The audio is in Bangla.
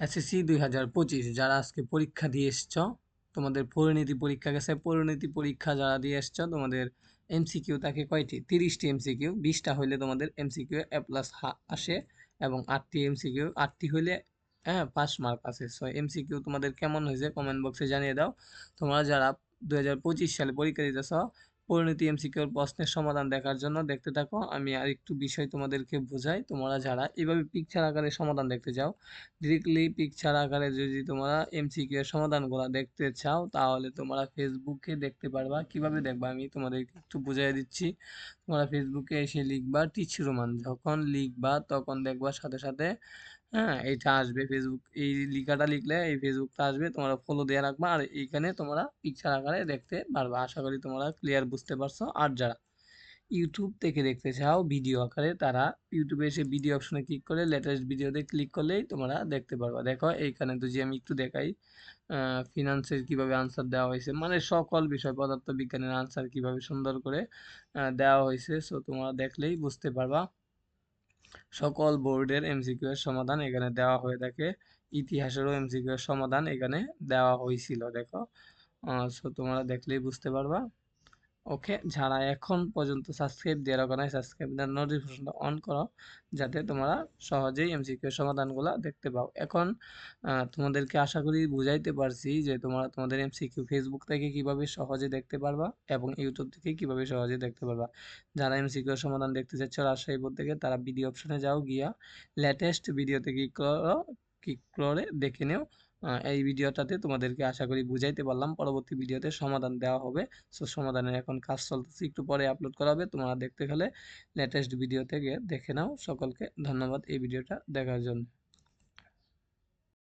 এসএসসি দুই হাজার পঁচিশ, যারা আজকে পরীক্ষা দিয়ে এসছ, তোমাদের পরিণতি পরীক্ষা গেছে। পরিণতি পরীক্ষা যারা দিয়ে এসছ, তোমাদের এমসিকিউ থাকে কয়টি? তিরিশটি এমসিকিউ বিশটা হইলে তোমাদের এমসিকিউ এ প্লাস আসে এবং আটটি এমসিকিউ আটটি হইলে হ্যাঁ পাস মার্ক আছে সো এমসিকিউ তোমাদের কেমন হয়েছে? কমেন্ট বক্সে জানিয়ে দাও। তোমরা যারা দুই হাজার পঁচিশ সালে পরীক্ষা দিতেছ পরিণতি এমসিকিউর প্রশ্নের সমাধান দেখার জন্য দেখতে থাকো। আমি আর একটু বিষয় তোমাদেরকে বোঝাই। তোমরা যারা এভাবে পিকচার আকারে সমাধান দেখতে চাও ডিরেক্টলি পিকচার আকারে যদি তোমরা এমসিকিউ এর সমাধানগুলো দেখতে চাও, তাহলে তোমরা ফেসবুকে দেখতে পারবা। কীভাবে দেখবা? আমি তোমাদেরকে একটু বুঝাই দিচ্ছি। তোমরা ফেসবুকে এসে লিখবা, টিচ রোমান। যখন লিখবা, তখন দেখবা সাথে সাথে হ্যাঁ এটা আসবে ফেসবুক এই লিখাটা লিখলে এই ফেসবুকটা আসবে, তোমরা ফলো দিয়ে রাখবা। আর এইখানে তোমরা পিকচার আকারে দেখতে পারবা। আশা করি তোমরা ক্লিয়ার বুঝতে পারছ। আর যারা ইউটিউব থেকে দেখতে চাও ভিডিও আকারে, তারা ইউটিউবে এসে ভিডিও অপশনে ক্লিক করে লেটেস্ট ভিডিওতে ক্লিক করলেই তোমরা দেখতে পারবা। দেখো, এইখানে তো যে আমি একটু দেখাই ফিনান্সের কীভাবে আনসার দেওয়া হয়েছে। মানে সকল বিষয় পদার্থ বিজ্ঞানের আনসার কীভাবে সুন্দর করে দেওয়া হয়েছে। সো তোমরা দেখলেই বুঝতে পারবা। সকল বোর্ডের এমসিকিউ এর সমাধান এখানে দেওয়া হয়ে থাকে। ইতিহাসেরও এমসিকিউ এর সমাধান এখানে দেওয়া হয়েছিল দেখো। সো তোমরা দেখলেই বুঝতে পারবা। ওকে, যারা এখন পর্যন্ত সাবস্ক্রাইব দিয়ে রাখো নাই সাবস্ক্রাইব দেওয়ার নোটিফিকেশনটা অন করো, যাতে তোমরা সহজেই এমসিকিউ সমাধানগুলো দেখতে পাও। এখন তোমাদেরকে আশা করি বুঝাইতে পারছি যে তোমরা তোমাদের এমসিকিউ ফেসবুক থেকে কীভাবে সহজে দেখতে পারবা এবং ইউটিউব থেকে কীভাবে সহজে দেখতে পারবা। যারা এমসিকিউ সমাধান দেখতে চাচ্ছ, রাজশাহী বোর্ড থেকে, তারা ভিডিও অপশনে যাও গিয়া লেটেস্ট ভিডিওতে ক্লিক করো ক্লিক করে দেখে নেও। এই ভিডিওটাতে তোমাদেরকে আশা করি বুঝাইতে পারলাম। পরবর্তী ভিডিওতে সমাধান দেওয়া হবে। সো, সমাধানের এখন কাজ চলতেছে। একটু পরে আপলোড করা হবে। তোমরা দেখতে গেলে লেটেস্ট ভিডিও থেকে দেখে নাও। সকলকে ধন্যবাদ এই ভিডিওটা দেখার জন্য।